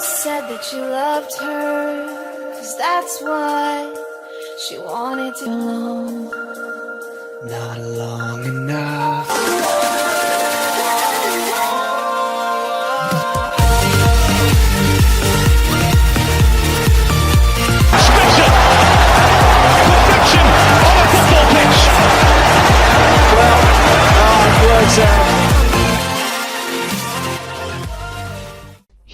Said that you loved her, cause that's what she wanted to know. Not long enough.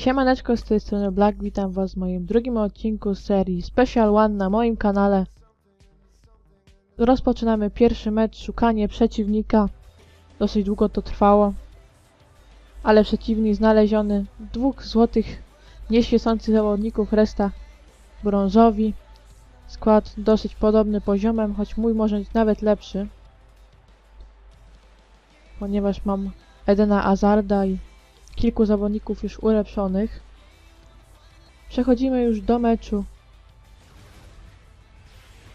Siemaneczko, z tej strony Black, witam was w moim drugim odcinku serii Special One na moim kanale. Rozpoczynamy pierwszy mecz, szukanie przeciwnika. Dosyć długo to trwało. Ale przeciwnik znaleziony. Dwóch złotych, nieświecących zawodników, resta brązowi. Skład dosyć podobny poziomem, choć mój może być nawet lepszy. Ponieważ mam Edena Azarda i kilku zawodników już ulepszonych. Przechodzimy już do meczu.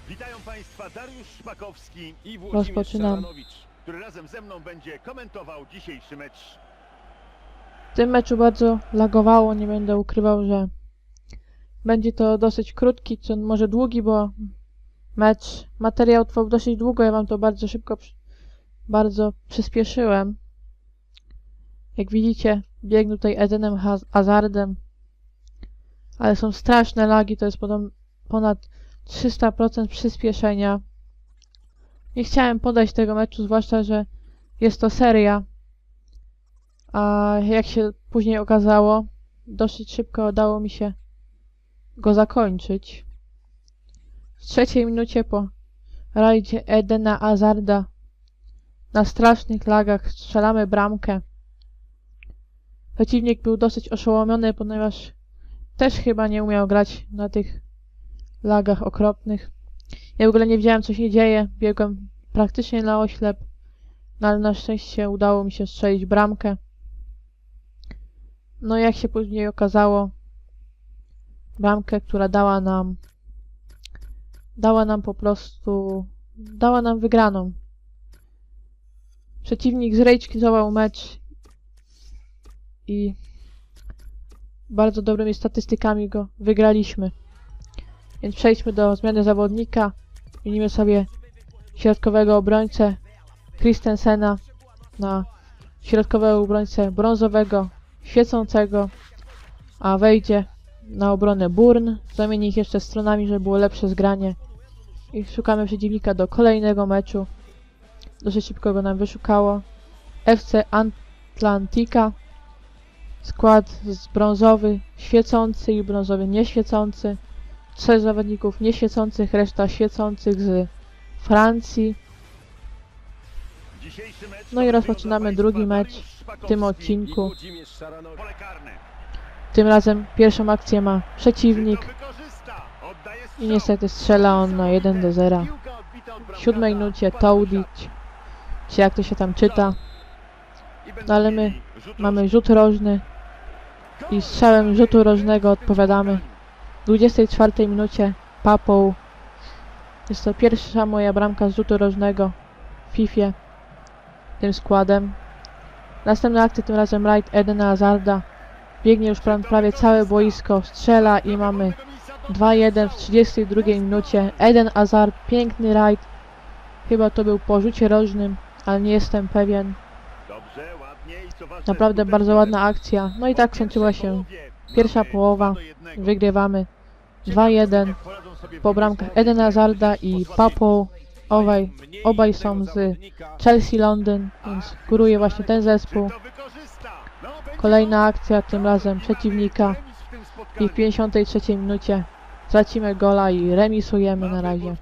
Witają Państwa Dariusz Szpakowski i Włodzimierz Rozpoczynam. Szaranowicz, który razem ze mną będzie komentował dzisiejszy mecz. W tym meczu bardzo lagowało, nie będę ukrywał, że będzie to dosyć krótki, czy może długi, bo mecz, materiał trwał dosyć długo, ja wam to bardzo szybko, bardzo przyspieszyłem. Jak widzicie, biegnę tutaj Edenem Haz- Hazardem, ale są straszne lagi, to jest ponad 300% przyspieszenia. Nie chciałem podać tego meczu, zwłaszcza, że jest to seria, a jak się później okazało, dosyć szybko udało mi się go zakończyć. W trzeciej minucie po rajdzie Edena Azarda na strasznych lagach strzelamy bramkę. Przeciwnik był dosyć oszołomiony, ponieważ też chyba nie umiał grać na tych lagach okropnych. Ja w ogóle nie wiedziałem co się dzieje, biegłem praktycznie na oślep, no ale na szczęście udało mi się strzelić bramkę. No jak się później okazało, bramkę, która dała nam dała nam po prostu dała nam wygraną. Przeciwnik zrejczkizował mecz i bardzo dobrymi statystykami go wygraliśmy. Więc przejdźmy do zmiany zawodnika. Zmienimy sobie środkowego obrońcę Christensena na środkowego obrońcę brązowego świecącego, a wejdzie na obronę Burn. Zamieni ich jeszcze stronami, żeby było lepsze zgranie. I szukamy przeciwnika do kolejnego meczu. Dosyć szybko go nam wyszukało. FC Atlantika. Skład z brązowy świecący i brązowy nieświecący. Trzech zawodników nieświecących, reszta świecących z Francji. No i rozpoczynamy drugi mecz w tym odcinku. Tym razem pierwszą akcję ma przeciwnik. I niestety strzela on na 1 do 0. Piłka odbita od W siódmej minucie Taudic, czy jak to się tam czyta. No ale my Mamy rzut rożny i strzałem rzutu rożnego odpowiadamy. W 24 minucie Papą. Jest to pierwsza moja bramka z rzutu rożnego w FIFA tym składem. Następna akcja tym razem Light Edena Hazarda. Biegnie już pra- prawie całe boisko, strzela i mamy 2-1 w 32 minucie. Eden Hazard, piękny rajd. Chyba to był po rzucie rożnym, ale nie jestem pewien. Dobrze, ładnie i co ważne, Naprawdę bardzo ładna akcja. No i tak skończyła się pierwsza połowa. Wygrywamy Ciekawe, 2-1 jak poradzą sobie po bramkach połowie. Hazarda i Papo. Obaj, obaj są z Chelsea Londyn, więc góruje właśnie ten zespół. Kolejna akcja, tym razem przeciwnika. I w 53 minucie tracimy gola i remisujemy na razie.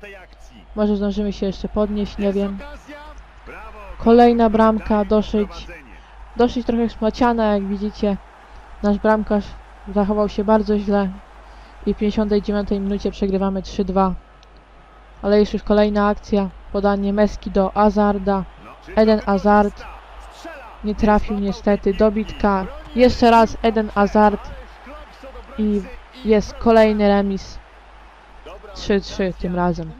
Może zdążymy się jeszcze podnieść, nie wiem. Kolejna bramka, Daje dosyć, trochę szmaciana, jak widzicie. Nasz bramkarz zachował się bardzo źle i w 59 minucie przegrywamy 3-2. Ale jest już kolejna akcja, podanie Meski do Azarda. Eden Strzela. nie trafił niestety, dobitka. Jeszcze raz Eden Hazard i jest kolejny remis. 3-3 tym razem.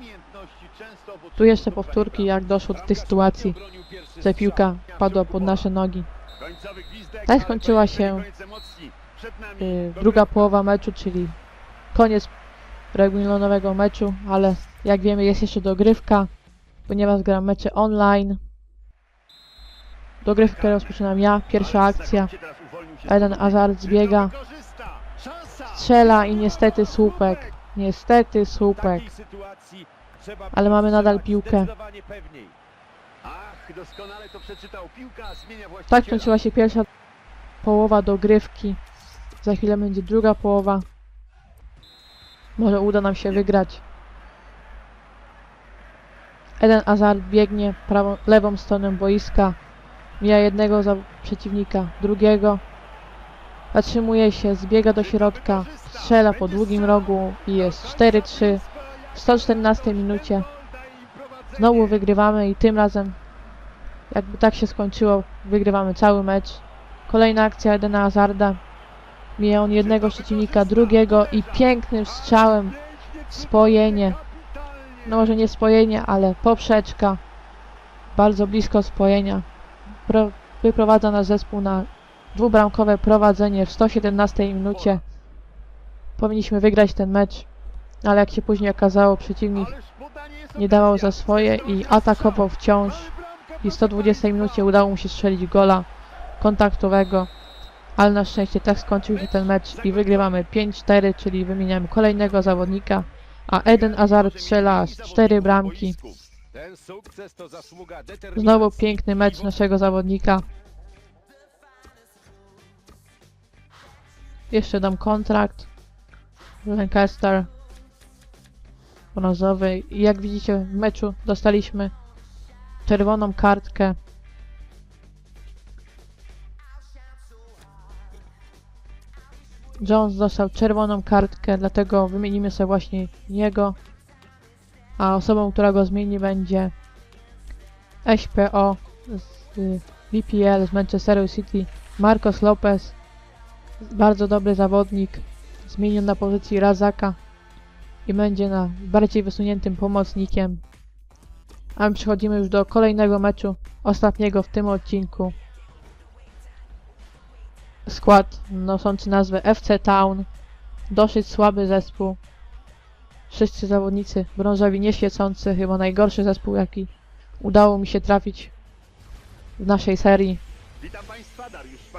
Tu jeszcze powtórki, jak doszło do tej sytuacji, że piłka padła pod nasze nogi. Tak skończyła się y, druga połowa meczu, czyli koniec regularnego meczu, ale jak wiemy jest jeszcze dogrywka, ponieważ gram mecze online. Dogrywkę rozpoczynam ja, pierwsza akcja, Eden Hazard zbiega, strzela i niestety słupek, niestety słupek. Ale mamy nadal piłkę. Tak kończyła się pierwsza połowa dogrywki. Za chwilę będzie druga połowa. Może uda nam się wygrać. Eden Hazard biegnie prawą, lewą stroną boiska. Mija jednego za przeciwnika, drugiego. Zatrzymuje się, zbiega do środka, strzela po długim rogu i jest 4-3. W 114 minucie znowu wygrywamy i tym razem jakby tak się skończyło, wygrywamy cały mecz. Kolejna akcja Edena Hazarda. Mija on jednego przeciwnika, drugiego i pięknym strzałem spojenie. No może nie spojenie, ale poprzeczka. Bardzo blisko spojenia. Pro, wyprowadza nasz zespół na dwubramkowe prowadzenie w 117 minucie. Powinniśmy wygrać ten mecz, ale jak się później okazało, przeciwnik nie dawał za swoje i atakował wciąż. I w 120 minucie udało mu się strzelić gola kontaktowego. Ale na szczęście tak skończył się ten mecz i wygrywamy 5-4, czyli wymieniamy kolejnego zawodnika. A Eden Hazard strzela z 4 bramki. Znowu piękny mecz naszego zawodnika. Jeszcze dam kontrakt. Lancaster. Brązowy. Jak widzicie w meczu dostaliśmy czerwoną kartkę. Jones dostał czerwoną kartkę, dlatego wymienimy sobie właśnie jego. A osobą, która go zmieni będzie SPO z y, BPL z Manchesteru City Marcos Lopez bardzo dobry zawodnik zmienił na pozycji Razaka i będzie na bardziej wysuniętym pomocnikiem. A my przechodzimy już do kolejnego meczu ostatniego w tym odcinku. Skład noszący nazwę FC Town. Dosyć słaby zespół. Wszyscy zawodnicy brązowi nieświecący chyba najgorszy zespół jaki udało mi się trafić w naszej serii.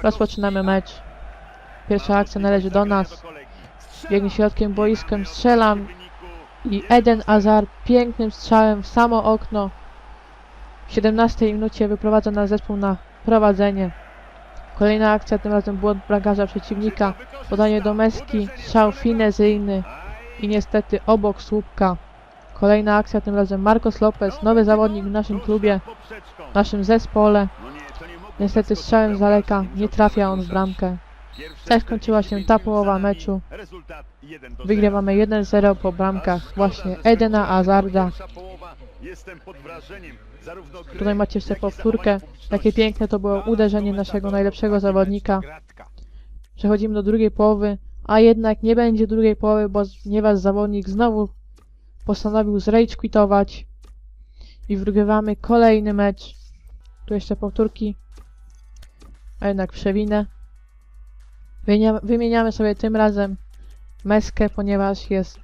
Rozpoczynamy mecz. Pierwsza akcja należy do nas. Biegnie środkiem boiskiem, strzelam i Eden Hazard pięknym strzałem w samo okno. W 17 minucie wyprowadza nasz zespół na prowadzenie. Kolejna akcja, tym razem błąd bramkarza przeciwnika. Podanie do Meski, strzał finezyjny i niestety obok słupka. Kolejna akcja, tym razem Marcos Lopez, nowy zawodnik w naszym klubie, w naszym zespole. Niestety strzałem z daleka nie trafia on w bramkę. Tak skończyła się ta połowa 45 meczu. Rezultat 1 do 0. Wygrywamy 1-0 po bramkach właśnie Edena gry, Tutaj macie jeszcze powtórkę. Jakie piękne to było uderzenie naszego najlepszego zawodnika. Przechodzimy do drugiej połowy, a jednak nie będzie drugiej połowy, ponieważ zawodnik znowu postanowił zrage i wygrywamy kolejny mecz. Tu jeszcze powtórki, a jednak przewinę. Wymienia- Wymieniamy sobie tym razem Meskę, ponieważ jest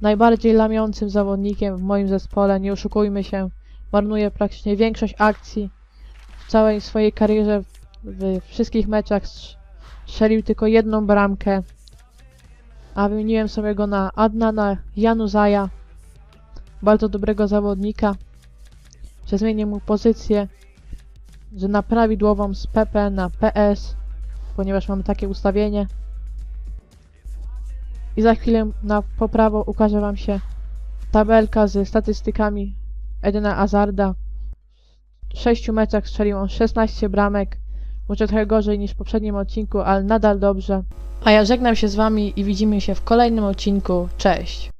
najbardziej lamiącym zawodnikiem w moim zespole, nie oszukujmy się. Marnuje praktycznie większość akcji w całej swojej karierze w wszystkich meczach strz- strzelił tylko jedną bramkę. A wymieniłem sobie go na Adnana Januzaja, bardzo dobrego zawodnika, że zmienię mu pozycję, że na prawidłową z PP na PS, ponieważ mamy takie ustawienie. I za chwilę na poprawo ukaże Wam się tabelka ze statystykami Edena Hazarda. W 6 meczach strzelił on 16 bramek. Może trochę gorzej niż w poprzednim odcinku, ale nadal dobrze. A ja żegnam się z Wami i widzimy się w kolejnym odcinku. Cześć!